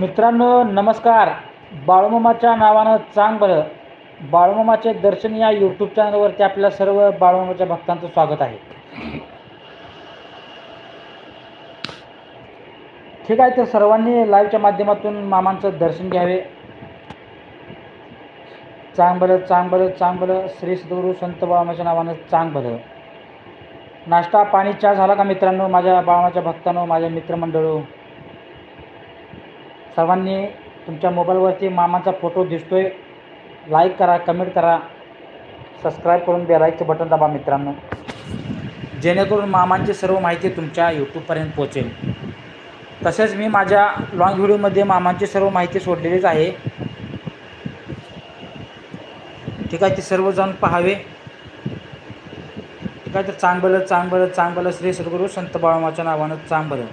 मित्रांनो नमस्कार. बाळूमामाच्या नावानं चांग बरं. बाळूमामाचे दर्शन या यूट्यूब चॅनलवरती आपल्या सर्व बाळूमामाच्या भक्तांचं स्वागत आहे. ठीक आहे तर सर्वांनी लाईव्हच्या माध्यमातून मामांचं दर्शन घ्यावे. चांग बरं चांग बरं चांग बरं. श्री सद्गुरू संत बाळूमाच्या नावानं चांग बरं. नाश्ता पाणी चहा झाला का मित्रांनो माझ्या बाळूमाच्या भक्तांनो माझ्या मित्रमंडळो? सर्वांनी तुमच्या मोबाईलवरती मामाचा फोटो दिसतो आहे लाईक करा कमेंट करा. सबस्क्राईब करून बेलाईकचं बटन दाबा मित्रांनो. जेणेकरून मामांची सर्व माहिती तुमच्या यूट्यूबपर्यंत पोहोचेल. तसेच मी माझ्या लॉंग व्हिडिओमध्ये मामांची सर्व माहिती सोडलेलीच आहे. ठीक आहे ते सर्वजण पाहावे. ठीक आहे तर चांगलं चांगलं चांगलं श्री सद्गुरू संत बाळमाच्या नावानं चांगलं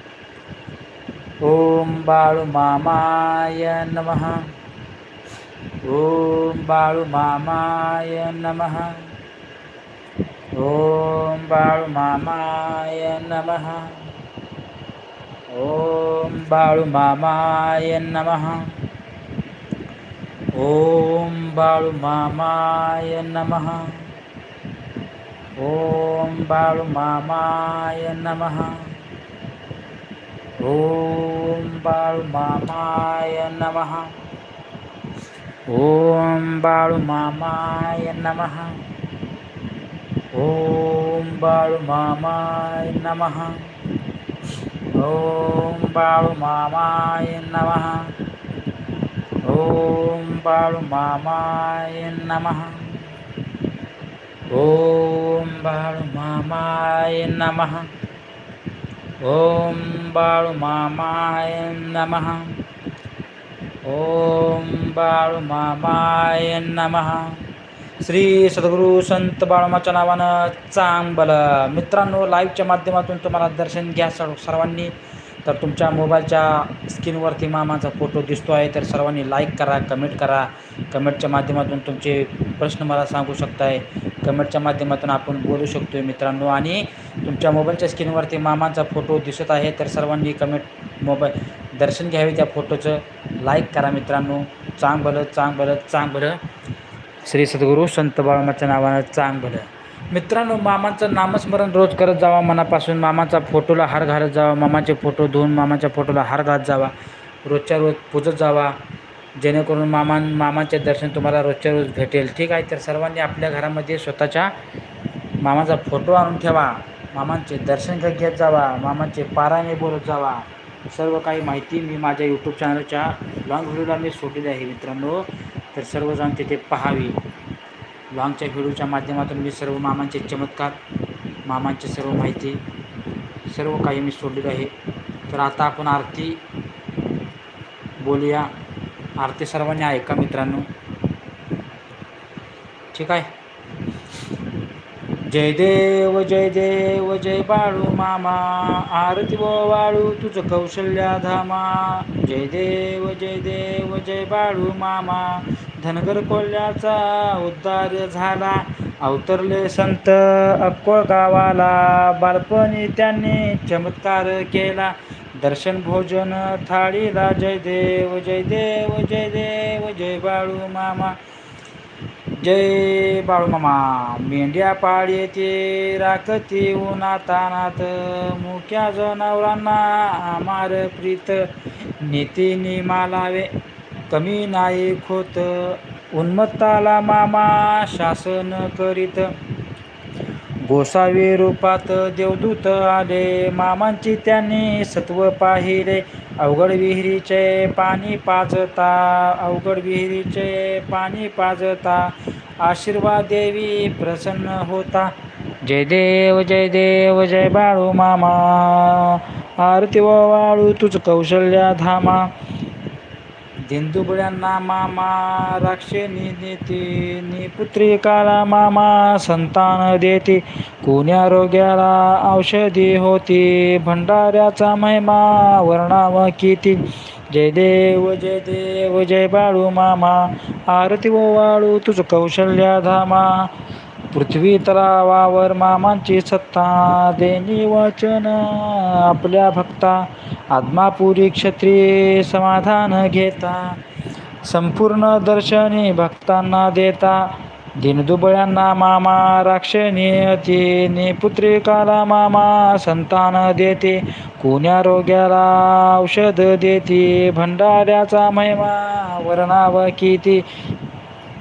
ओम बाळूमामाय नम. ओम बाळूमामाय नमः. ॐ बाळूमामाय नम. ओम बाळूमामाय नम. ओम बाळूमामाय नम. ओम बाळूमामाय नमः. ॐ बाळुमामाय नमः ॐ बाळुमामाय नमः ॐ बाळुमामाय नमः ॐ बाळुमामाय नमः ॐ बाळुमामाय नमः ॐ बाळुमामाय नमः ओम बाळू मामाय नमः. ओम बाळू मामाय नमः. श्री सद्गुरू संत बाळूमाच्या नावानं चांगबल. मित्रांनो लाईव्हच्या माध्यमातून तुम्हाला दर्शन घ्या सर्व सर्वांनी. तर तुमच्या मोबाईलच्या स्क्रीनवरती मामाचा फोटो दिसतो आहे. तर सर्वांनी लाईक करा कमेंट करा. कमेंटच्या माध्यमातून तुमचे प्रश्न मला सांगू शकताय. कमेंटच्या माध्यमातून आपण बोलू शकतो आहे मित्रांनो. आणि तुमच्या मोबाईलच्या स्क्रीनवरती मामाचा फोटो दिसत आहे तर सर्वांनी कमेंट मोबाईल दर्शन घ्यावे त्या फोटोचं. लाईक करा मित्रांनो. चांग भलं चांग भलं चांग भलं श्री सद्गुरू संत बाळमाच्या नावानं चांग भलं मित्रांनो मामाचं नामस्मरण रोज करत जावा मनापासून. मामाचा फोटोला हार घालत जावा. मामाचे फोटो धुवून मामाच्या फोटोला हार घालत जावा. रोजच्या रोज पूजत जावा. जेणेकरून मामा मामाचे दर्शन तुम्हाला रोजच्या रोज भेटेल. ठीक आहे? तर सर्वांनी आपल्या घरामध्ये स्वतःच्या मामाचा फोटो आणून ठेवा. मामांचे दर्शन घेत जावा. मामांचे पारायणे बोलत जावा. सर्व काही माहिती मी माझ्या यूट्यूब चॅनलच्या लॉंग व्हिडिओला मी सोडलेली आहे मित्रांनो. तर सर्वजण तिथे पहावी. लॉंगच्या व्हिडिओच्या माध्यमातून मी सर्व मामांचे चमत्कार मामांची सर्व माहिती सर्व काही मी सोडलेलं आहे. तर आता आपण आरती बोलूया. आरती सर्वांनी ऐका मित्रांनो? ठीक आहे. जय देव जय देव जय बाळू मामा. आरती वो वाळू तुझं कौशल्या धामा. जय देव जय देव जय बाळू मामा. धनगर कोल्ह्याचा उद्धार झाला. अवतरले संत अक्कोळ गावाला. बालपणी त्यांनी चमत्कार केला. दर्शन भोजन थाळीला जय देव जय देव जय देव जय बाळू मामा. जय बाळूमामा मेंढ्या पाळीते राखती उन्हातानात मुक्या जनावरांना आमार प्रीत. नीतीने मालावे कमी नाही खोत. उन्मत्ताला मामा शासन करीत. गोसावी रूपात देवदूत आले. मामांची त्यांनी सत्व पाहिले. अवघड विहिरीचे पाणी पाजता अवघड विहिरीचे पाणी पाजता. आशीर्वाद देवी प्रसन्न होता. जय देव जय देव जय बाळू मामा. आरती व वाळू तुझ कौशल्या धामा. मामा राक्षणी देते नि पुत्री काळा मामा संतान देते. कोणी आरोग्याला औषधी होती भंडाऱ्याचा महिमा वर्णाव किती. जय देव जय देव जय बाळू मामा आरती व वाळू तुझ कौशल्या धामा. पृथ्वी तलावावर मामांची सत्ता देणी वचन आपल्या भक्ता आदमापुरी क्षत्रिय समाधान घेता. संपूर्ण दर्शनी भक्तांना देता दिनदुबळ्यांना मामा राक्षणी अति पुत्रिकाला मामा संतान देते कोण्या रोग्याला औषध देते भंडाऱ्याचा महिमा वर्णाव किती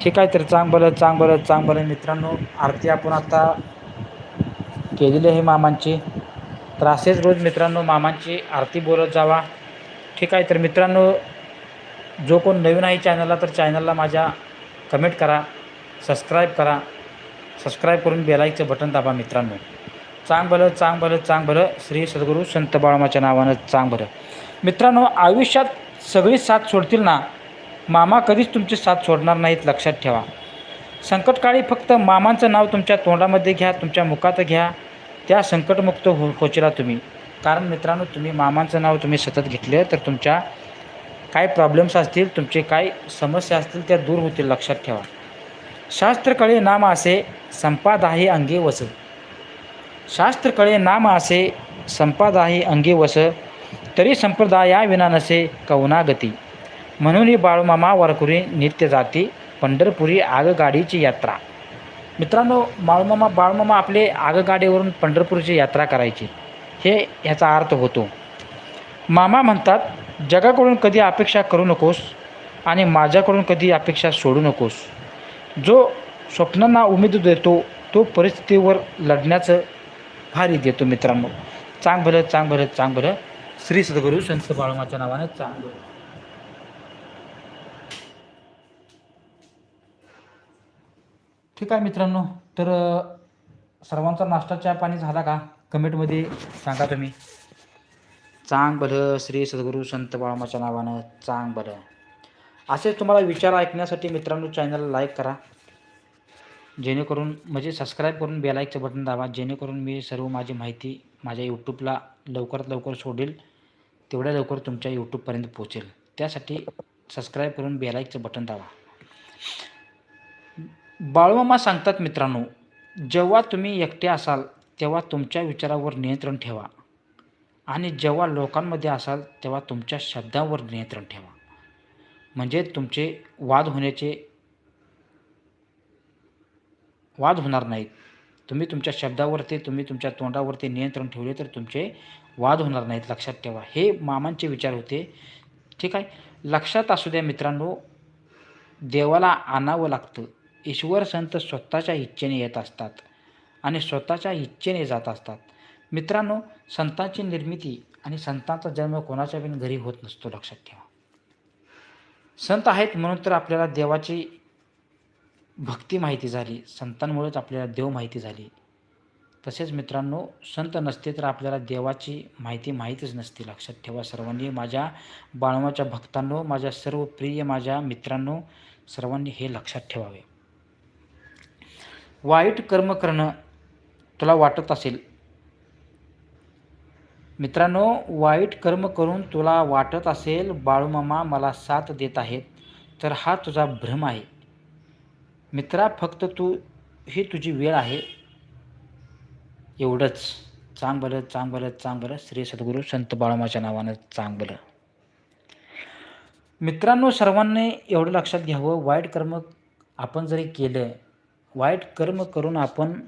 ठीक आहे तर चांग बरं चांग बरं चांग मित्रांनो आरती आपण आता केलेली आहे मामांची. तर असेच रोज मित्रांनो मामांची आरती बोलत जावा. ठीक आहे तर मित्रांनो जो कोण नवीन आहे चॅनलला तर चॅनलला माझ्या कमेंट करा सबस्क्राईब करा. सबस्क्राईब करून बेलाईकचं बटन दाबा मित्रांनो. चांग भलं चांग भलं चांग भलं श्री सद्गुरू संत बाळमाच्या नावानं चांग भलं मित्रांनो आयुष्यात सगळी साथ सोडतील ना? मामा कधीच तुमची साथ सोडणार नाहीत लक्षात ठेवा. संकटकाळी फक्त मामांचं नाव तुमच्या तोंडामध्ये घ्या तुमच्या मुखात घ्या. त्या संकटमुक्त हो होचिला तुम्ही. कारण मित्रांनो तुम्ही मामांचं नाव तुम्ही सतत घेतलं तर तुमच्या काय प्रॉब्लेम्स असतील तुमचे काय समस्या असतील त्या दूर होतील लक्षात ठेवा. शास्त्रकळे नाम असे संपादाही अंगी वस. शास्त्रकळे नाम असे संपादाही अंगी वस. तरी संप्रदायाविना नसे कवनागती. म्हणून ही बाळूमामा वारकुरी नित्य जाती पंढरपुरी आगगाडीची यात्रा. मित्रांनो बाळूमामा बाळूमामा आपले आगगाडीवरून पंढरपूरची यात्रा करायची. हे ह्याचा अर्थ होतो. मामा म्हणतात जगाकडून कधी अपेक्षा करू नकोस आणि माझ्याकडून कधी अपेक्षा सोडू नकोस. जो स्वप्नांना उमेद देतो तो परिस्थितीवर लढण्याचं भारी देतो मित्रांनो. चांग भलं चांग भलं चांग भलं श्री सद्गुरू संत बाळमाच्या नावानं चांग भलं ठीक आहे मित्रांनो तर सर्वांचा नाश्ता चहा पाणी झाला का? कमेंटमध्ये सांगा तुम्ही. चांग बरं श्री सद्गुरू संत बाळमाच्या नावानं चांग बरं. असेच तुम्हाला विचार ऐकण्यासाठी मित्रांनो चॅनलला लाईक करा. जेणेकरून म्हणजे सबस्क्राईब करून बेलाईकचं बटन दाबा. जेणेकरून मी सर्व माझी माहिती माझ्या यूट्यूबला लवकरात लवकर सोडेल. तेवढ्या लवकर तुमच्या यूट्यूबपर्यंत पोहोचेल. त्यासाठी सबस्क्राईब करून बेलाईकचं बटन दाबा. बाळूमामा सांगतात मित्रांनो जेव्हा तुम्ही एकटे असाल तेव्हा तुमच्या विचारावर नियंत्रण ठेवा. आणि जेव्हा लोकांमध्ये असाल तेव्हा तुमच्या शब्दावर नियंत्रण ठेवा. म्हणजे तुमचे वाद होण्याचे वाद होणार नाहीत. तुम्ही तुमच्या शब्दावरती तुम्ही तुमच्या तोंडावरती नियंत्रण ठेवले तर तुमचे वाद होणार नाहीत. लक्षात ठेवा. हे मामांचे विचार होते. ठीक आहे? लक्षात असू द्या मित्रांनो देवाला आणावं लागतं. ईश्वर संत स्वतःच्या इच्छेने येत असतात आणि स्वतःच्या इच्छेने जात असतात. मित्रांनो संतांची निर्मिती आणि संतांचा जन्म कोणाच्या बिन घरी होत नसतो लक्षात ठेवा. संत आहेत म्हणून तर आपल्याला देवाची भक्ती माहिती झाली संतांमुळेच आपल्याला देव माहिती झाली. तसेच मित्रांनो संत नसते तर आपल्याला देवाची माहिती माहीतच नसते लक्षात ठेवा. सर्वांनी माझ्या बाळमाच्या भक्तांनो माझ्या सर्व प्रिय माझ्या मित्रांनो सर्वांनी हे लक्षात ठेवावे. वाईट कर्म करणं तुला वाटत असेल. मित्रांनो वाईट कर्म करून तुला वाटत असेल बाळूमामा मला साथ देत आहेत तर हा तुझा भ्रम आहे. मित्रा फक्त तू ही तुझी वेळ आहे. एवढंच. चांग भलं चांग बरं चांग बरं श्री सद्गुरू संत बाळूमाच्या नावानं चांग भलं मित्रांनो सर्वांनी एवढं लक्षात घ्यावं वाईट कर्म आपण जरी केलं वाईट कर्म करून आपण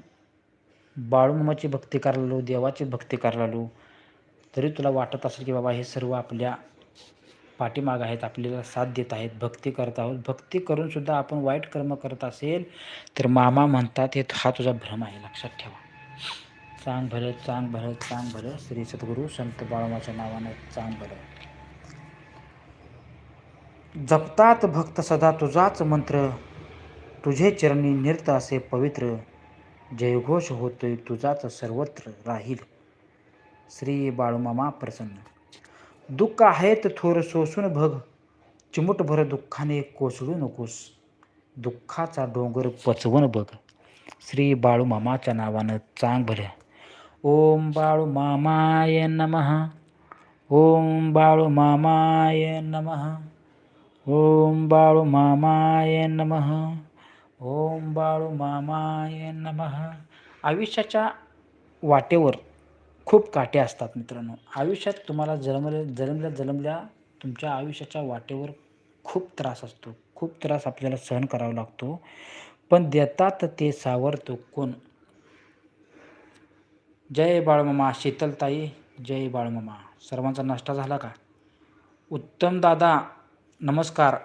बाळूमामाची भक्ती करायला लागलो देवाची भक्ती करायला लागलो तरी तुला वाटत असेल की बाबा हे सर्व आपल्या पाठीमाग आहेत आपल्याला साथ देत आहेत भक्ती करत आहोत. भक्ती करूनसुद्धा आपण वाईट कर्म करत असेल तर मामा म्हणतात हे हा तुझा भ्रम आहे लक्षात ठेवा. चांग भलं चांग भलं चांग भलं श्री सद्गुरू संत बाळमाच्या नावानं चांग भलं जपतात भक्त सदा तुझाच मंत्र. तुझे चरणी निर्त असे पवित्र जयघोष होतोय तुझाच सर्वत्र राहील. श्री बाळूमामा प्रसन्न. दुःख आहेत थोर सोसून भग चिमुटभर दुःखाने कोसळू नकोस. दुःखाचा डोंगर पचवून बघ. श्री बाळूमामाच्या नावानं चांग भल्या ओम बाळूमामाय नमः. ओम बाळूमामाय नमः. ओम बाळूमामाय नमः. ओम बाळू मामाय नमः. आयुष्याच्या वाटेवर खूप काटे असतात मित्रांनो. आयुष्यात तुम्हाला जन्मले जन्मल्या जन्मल्या तुमच्या आयुष्याच्या वाटेवर खूप त्रास असतो. खूप त्रास आपल्याला सहन करावा लागतो. पण देतात ते सावरतो कोण? जय बाळमामा शीतलताई जय बाळमामा सर्वांचा नाश्ता झाला का? उत्तम दादा नमस्कार.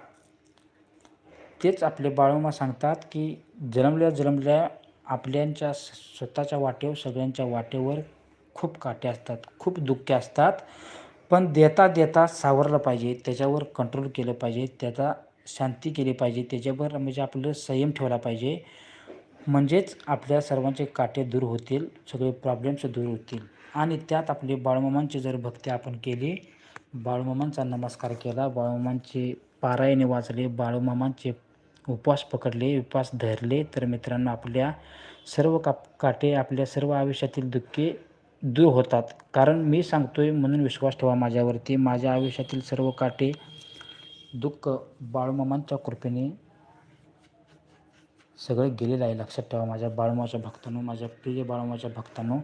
तेच आपले बाळमामा सांगतात की जन्मल्या जन्मल्या आपल्यांच्या स्वतःच्या वाटेवर सगळ्यांच्या वाटेवर खूप काटे असतात खूप दुःखे असतात. पण देता देता सावरलं पाहिजे त्याच्यावर कंट्रोल केलं पाहिजे त्याचा शांती केली पाहिजे त्याच्यावर म्हणजे आपलं संयम ठेवला पाहिजे. म्हणजेच आपल्या सर्वांचे काटे दूर होतील सगळे प्रॉब्लेम्स दूर होतील. आणि त्यात आपली बाळमामांची जर भक्ती आपण केली बाळूमामांचा नमस्कार केला बाळूमामांचे पारायणे वाचले बाळूमामांचे उपवास पकडले उपवास धरले तर मित्रांनो आपल्या सर्व का काटे आपल्या सर्व आयुष्यातील दुःखे दूर होतात. कारण मी सांगतोय म्हणून विश्वास ठेवा माझ्यावरती. माझ्या आयुष्यातील सर्व काटे दुःख बाळूमामांच्या कृपेने सगळे गेलेलं आहे. लक्षात ठेवा माझ्या बाळूमाच्या भक्तांनो माझ्या प्रिय बाळूमाच्या भक्तांनो.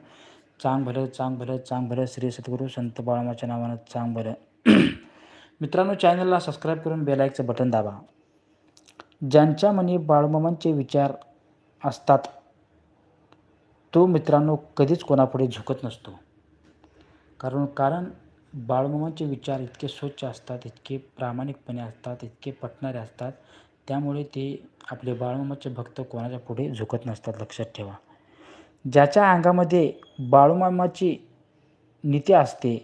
चांग भलं चांग भलं चांग भलं. श्री सद्गुरू संत बाळूमाच्या नावानं चांग भलं. मित्रांनो चॅनलला सबस्क्राईब करून बेलायकचं बटन दाबा. ज्यांच्या मनी बाळमामांचे विचार असतात तो मित्रांनो कधीच कोणापुढे झुकत नसतो. कारण कारण बाळमामांचे विचार इतके स्वच्छ असतात इतके प्रामाणिकपणे असतात इतके पटणारे असतात त्यामुळे ते आपले बाळमामाचे भक्त कोणाच्या पुढे झुकत नसतात लक्षात ठेवा. ज्याच्या अंगामध्ये बाळूमामाची नीती असते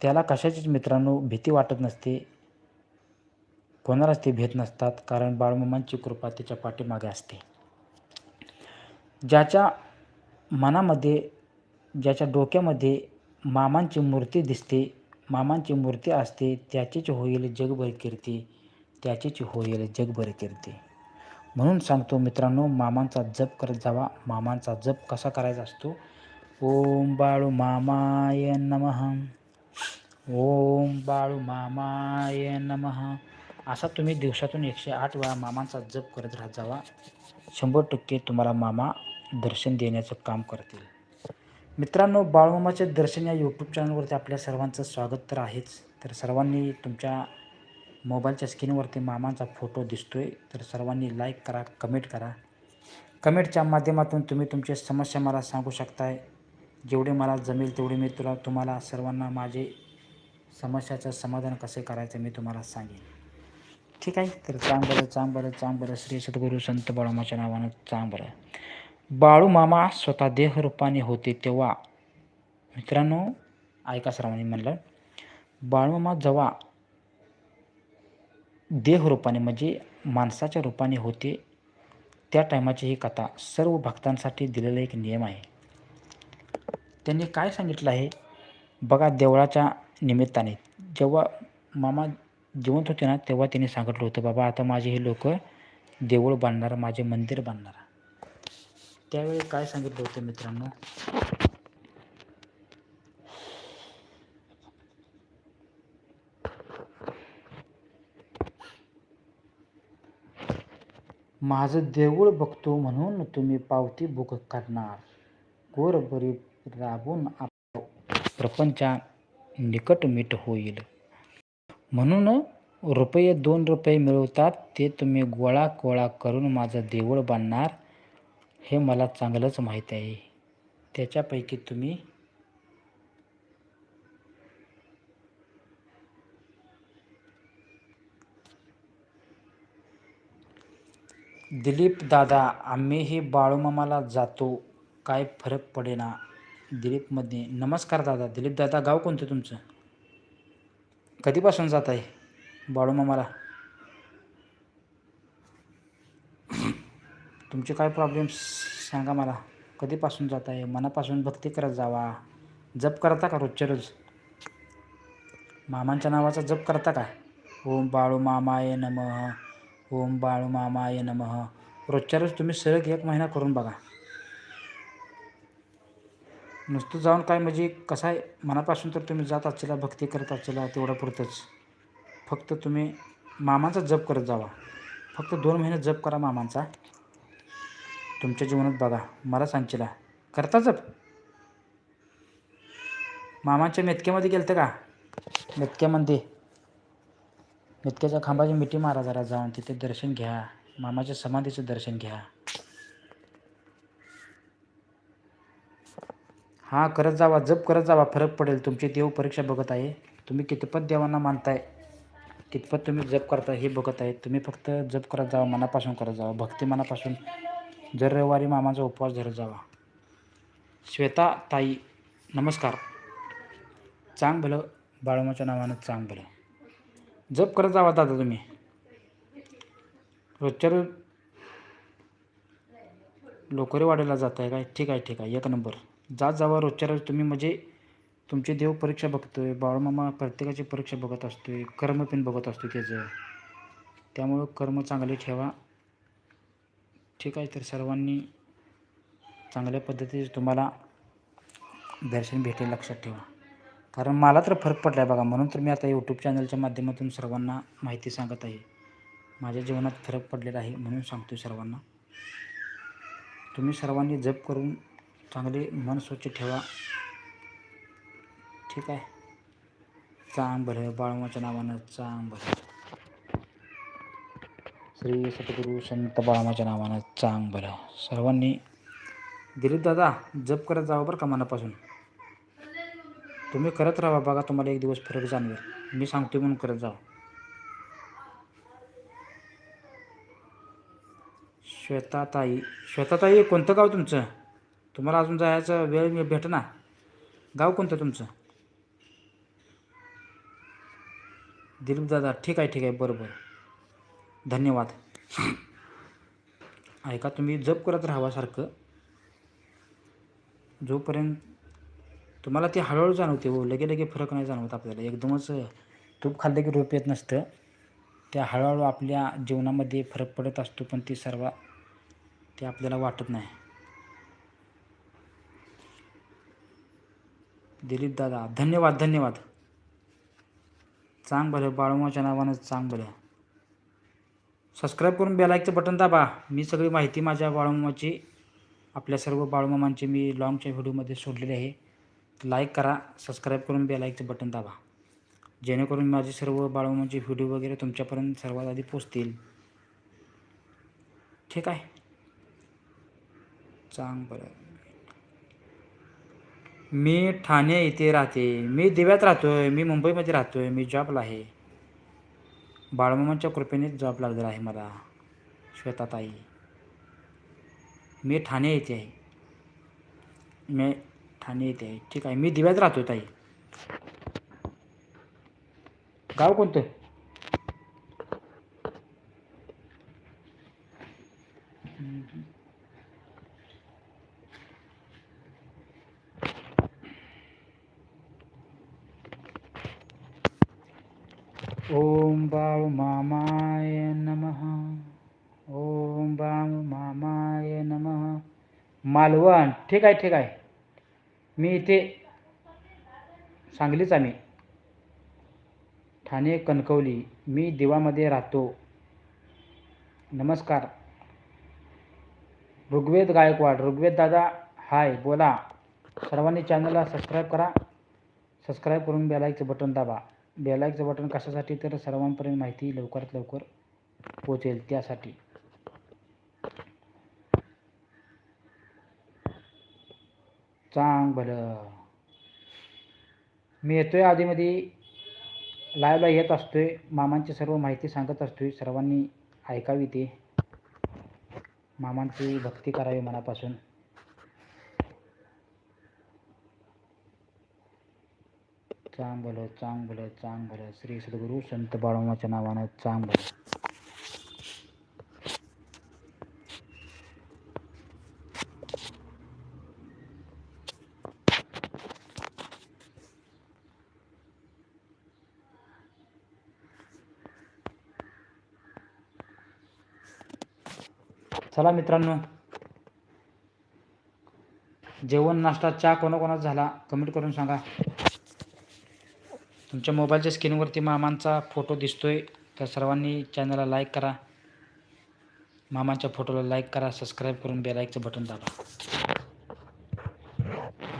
त्याला कशाचीच मित्रांनो भीती वाटत नसते कोणालाच ते भेट नसतात कारण बाळमामांची कृपा त्याच्या पाठीमागे असते. ज्याच्या मनामध्ये ज्याच्या डोक्यामध्ये मामांची मूर्ती दिसते मामांची मूर्ती असते त्याचीच होईल जगभर कीर्ती त्याचीच होईल जगभर कीर्ती. म्हणून सांगतो मित्रांनो मामांचा जप करत जावा. मामांचा जप कसा करायचा असतो? ओम बाळू मामाय नमः. ओम बाळू मामाय नमः. असा तुम्ही दिवसातून एकशे आठ वेळा मामांचा जप करत राहत जावा. शंभर टक्के तुम्हाला मामा दर्शन देण्याचं काम करतील. मित्रांनो बाळमामाचे दर्शन या यूट्यूब चॅनलवरती आपल्या सर्वांचं स्वागत तर आहेच. तर सर्वांनी तुमच्या मोबाईलच्या स्क्रीनवरती मामांचा फोटो दिसतोय. तर सर्वांनी लाईक करा कमेंट करा. कमेंटच्या माध्यमातून तुम्ही तुमची समस्या मला सांगू शकताय. जेवढे मला जमेल तेवढे मी तुला तुम्हाला सर्वांना माझे समस्याचं समाधान कसे करायचं मी तुम्हाला सांगेन. ठीक आहे. तर चांग बरं चांग बरं चांग बरं श्री सद्गुरू संत बाळूमाच्या नावानं चांग बरं बाळू मामा स्वतः देहरूपाने होते तेव्हा मित्रांनो ऐका सर्वांनी म्हणलं. बाळूमामा जेव्हा देहरूपाने म्हणजे माणसाच्या रूपाने होते त्या टायमाची ही कथा सर्व भक्तांसाठी दिलेला एक नियम आहे. त्यांनी काय सांगितलं आहे? बघा देवळाच्या निमित्ताने. जेव्हा मामा जिवंत होते ना तेव्हा त्यांनी सांगितलं होतं बाबा आता माझे हे लोक देऊळ बांधणार माझे मंदिर बांधणार. त्यावेळी काय सांगितलं होतं मित्रांनो? माझं देऊळ बघतो म्हणून तुम्ही पावती बुक करणार. गोरबरी राबून आप प्रपंचा निकट मीठ होईल. म्हणून रुपये दोन रुपये मिळवतात ते तुम्ही गोळा गोळा करून माझं देऊळ बांधणार हे मला चांगलंच माहीत आहे. त्याच्यापैकी तुम्ही दिलीप दादा आम्हीही बाळूमामाला जातो काय फरक पडेना. दिलीपमध्ये नमस्कार दादा. दिलीप दादा गाव कोणतं तुमचं? कधीपासून जात आहे बाळूमामाला तुमचे काय प्रॉब्लेम्स सांगा मला. कधीपासून जात आहे? मनापासून भक्ती करत जावा. जप करता का रोजच्या रोज? मामांच्या नावाचा जप करता का? ओम बाळू मामाय नमः. ओम बाळू मामाय नमः. रोजच्या रोज तुम्ही सरळ एक महिना करून बघा. नुसतं जाऊन काय म्हणजे कसं आहे? मनापासून तर तुम्ही जात असेला भक्ती करत असेल तेवढं पुरतंच. फक्त तुम्ही मामांचा जप करत जावा. फक्त दोन महिने जप करा मामांचा. तुमच्या जीवनात बघा मला सांगशीला करता जप? मामाच्या मेतक्यामध्ये गेलं का? मेतक्यामध्ये. मेतक्याच्या खांबाची मिठी मारा जरा जाऊन तिथे दर्शन घ्या. मामाच्या समाधीचं दर्शन घ्या. हां करत जावा जप करत जावा फरक पडेल. तुमची देव परीक्षा बघत आहे. तुम्ही कितपत देवांना मानताय कितपत तुम्ही जप करताय हे बघत आहे. तुम्ही फक्त जप करत जावा मनापासून करत जावा. भक्ती मनापासून दर रविवारी मामाचा उपवास धरत जावा. श्वेता ताई नमस्कार. चांग भलं बाळूमाच्या नावानं चांग भलं. जप करत जावा दादा तुम्ही. रोजच्या रोज लोकरी वाढायला जात आहे काय? ठीक आहे ठीक आहे. एक नंबर. जात जावा रोजच्या रोज तुम्ही म्हणजे तुमची देव परीक्षा बघतोय बाळमामा प्रत्येकाची परीक्षा बघत असतोय कर्म पण बघत असतो त्याचं. त्यामुळं कर्म चांगले ठेवा. ठीक आहे तर सर्वांनी चांगल्या पद्धतीचे तुम्हाला दर्शन भेटेल लक्षात ठेवा. कारण मला तर फरक पडला आहे बघा म्हणून तर मी आता यूट्यूब चॅनलच्या माध्यमातून सर्वांना माहिती सांगत आहे. माझ्या जीवनात फरक पडलेला आहे म्हणून सांगतो सर्वांना. तुम्ही सर्वांनी जप करून चांगले मन स्वच्छ ठेवा. ठीक आहे? चांग भलं बाळमाच्या नावानं चांग भलं श्री सतगुरू संत बाळमाच्या नावानं चांग भलं सर्वांनी दिलीप दादा जप करत जावं बरं का मनापासून? तुम्ही करत राहा बघा तुम्हाला एक दिवस फरक जाणवेल. मी सांगतो म्हणून करत जावं. श्वेताताई श्वेताताई कोणतं गाव तुमचं? तुम्हाला अजून जायचं वेळ मी भेट ना गाव कोणतं तुमचं? दिलीप दादा ठीक आहे ठीक आहे बरं बरं. धन्यवाद. ऐका तुम्ही जप करत राहावा सारखं. जोपर्यंत तुम्हाला ते हळूहळू जाणवते हो लगे लगे फरक नाही जाणवत आपल्याला. एकदमच तूप खाल्लं की रोप येत नसतं. त्या हळूहळू आपल्या जीवनामध्ये फरक पडत असतो पण ती सर्व ते आपल्याला वाटत नाही. दिलीप दादा धन्यवाद धन्यवाद. चांग भले बाळूमाच्या नावानं चांग भले. सबस्क्राईब करून बेलायकचं बटन दाबा. मी सगळी माहिती माझ्या बाळूमाची आपल्या सर्व बाळूमामांची मी लॉंगच्या व्हिडिओमध्ये सोडलेली आहे. लाईक करा सबस्क्राईब करून बेलायकचं बटन दाबा. जेणेकरून माझे सर्व बाळूमाचे व्हिडिओ वगैरे तुमच्यापर्यंत सर्वात आधी पोचतील ठीक आहे? चांग बरं मी ठाणे इथे राहते. मी दिव्यात राहतो आहे मी मुंबईमध्ये राहतो आहे मी जॉबला आहे. बाळमामांच्या कृपेनेच जॉब लागलेला आहे मला. श्वेताताई. मी ठाणे येथे आहे. मी ठाणे येथे आहे. ठीक आहे. मी दिव्यात राहतो ताई. गाव कोणतं ओम बाळू मामाय नमः ओम बाळू मामाय नमः मालवण. ठीक आहे ठीक आहे. मी इथे सांगलीच आम्ही ठाणे कणकवली. मी दिवामध्ये राहतो. नमस्कार. ऋग्वेद गायकवाड. ऋग्वेद दादा हाय बोला. सर्वांनी चॅनलला सबस्क्राईब करा. सबस्क्राईब करून बेलाईकचं बटन दाबा. बेलाईकचं बटन कशासाठी? तर सर्वांपर्यंत माहिती लवकरात लवकर पोचेल त्यासाठी. चांग भलं मी येतोय आधीमध्ये. लाईव्हला येत असतोय. मामांची सर्व माहिती सांगत असतोय. सर्वांनी ऐकावी ते. मामांची भक्ती करावी मनापासून. चांग भलं चांग भलं चांग भलं श्री सद्गुरू संत बाळोमाच्या नावानं चांग भलं चला मित्रांनो. जेवण नाश्ता चहा कोणाकोणाचा झाला कमेंट करून सांगा. तुमच्या मोबाईलच्या स्क्रीनवरती मामांचा फोटो दिसतोय तर सर्वांनी चॅनलला लाईक करा. मामाच्या फोटोला लाईक करा सबस्क्राईब करून बेलाईकचं बटन दाबा.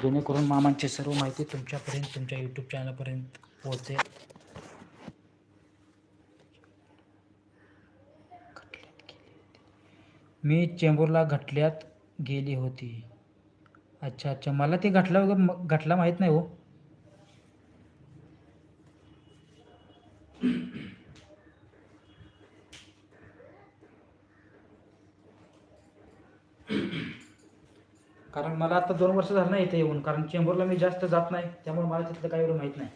जेणेकरून मामांची सर्व माहिती तुमच्यापर्यंत तुमच्या यूट्यूब चॅनलपर्यंत पोहोचेल. मी चेंबूरला घटल्यात गेली होती. अच्छा अच्छा. मला ते घटला वगैरे घटला माहीत नाही हो. कारण मला आता दोन वर्ष झालं नाही इथे येऊन. कारण चेंबूरला मी जास्त जात नाही. त्यामुळे मला तिथलं काही एवढं माहीत नाही.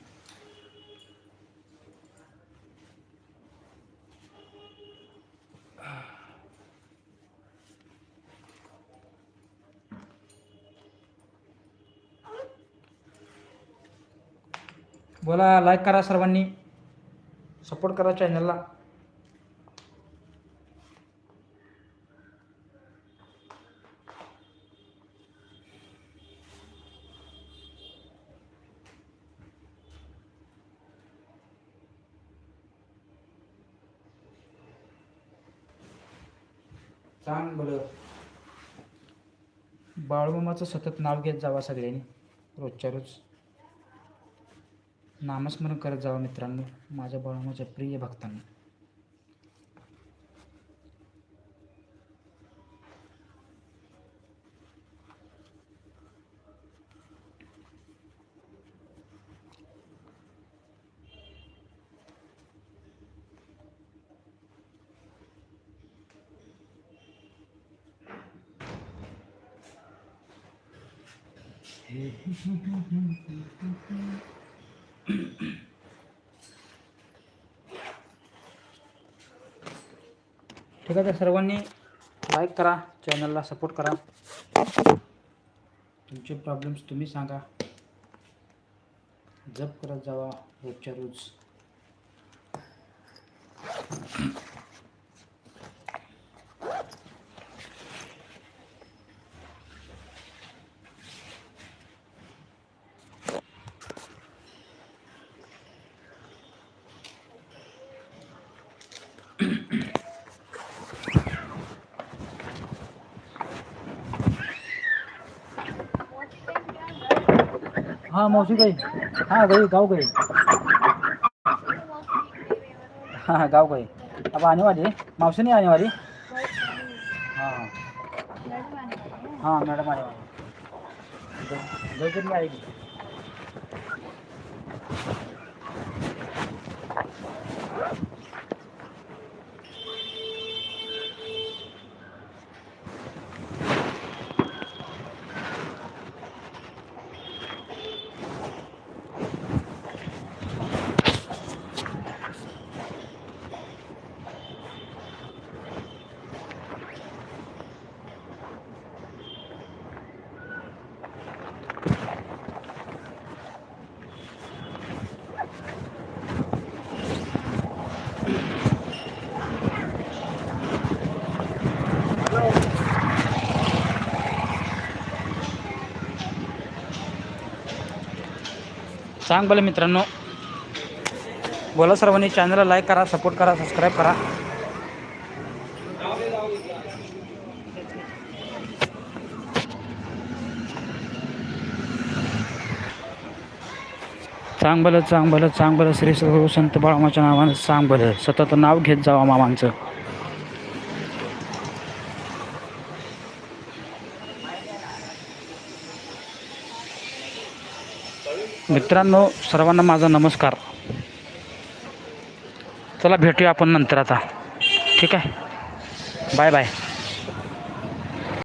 बोला लाईक करा सर्वांनी. सपोर्ट करा चॅनलला चांगलं बाळूमामाचं सतत नाव घेत जावा सगळ्यांनी. रोजच्या रोज. नामस्मरण करत जावा मित्रांनो माझ्या बाळामाच्या प्रिय भक्तांना. ठीक आहे तर सर्वांनी लाईक करा चॅनलला सपोर्ट करा. तुमचे प्रॉब्लेम्स तुम्ही सांगा. जप करत जावा रोजच्या रोज. हां मावशी गाई हां गाई गाव गाई हां हां गाव गाई अब आने वाली मावशी नहीं आने वाली हाँ. हाँ मैडम आने वाली दो दिन में आएगी सांग बोला मित्रांनो. बोला सर्वांनी चॅनलला लाईक करा सपोर्ट करा सबस्क्राईब करा. सांग बलं सांग बलं सांग बलं श्री संत बाळामाच्या नावानं सांग बलं सतत नाव घेत जावा मामांचं. मित्रांनो सर्वांना माझा नमस्कार. चला भेटूया आपण नंतर आता. ठीक आहे? Bye bye.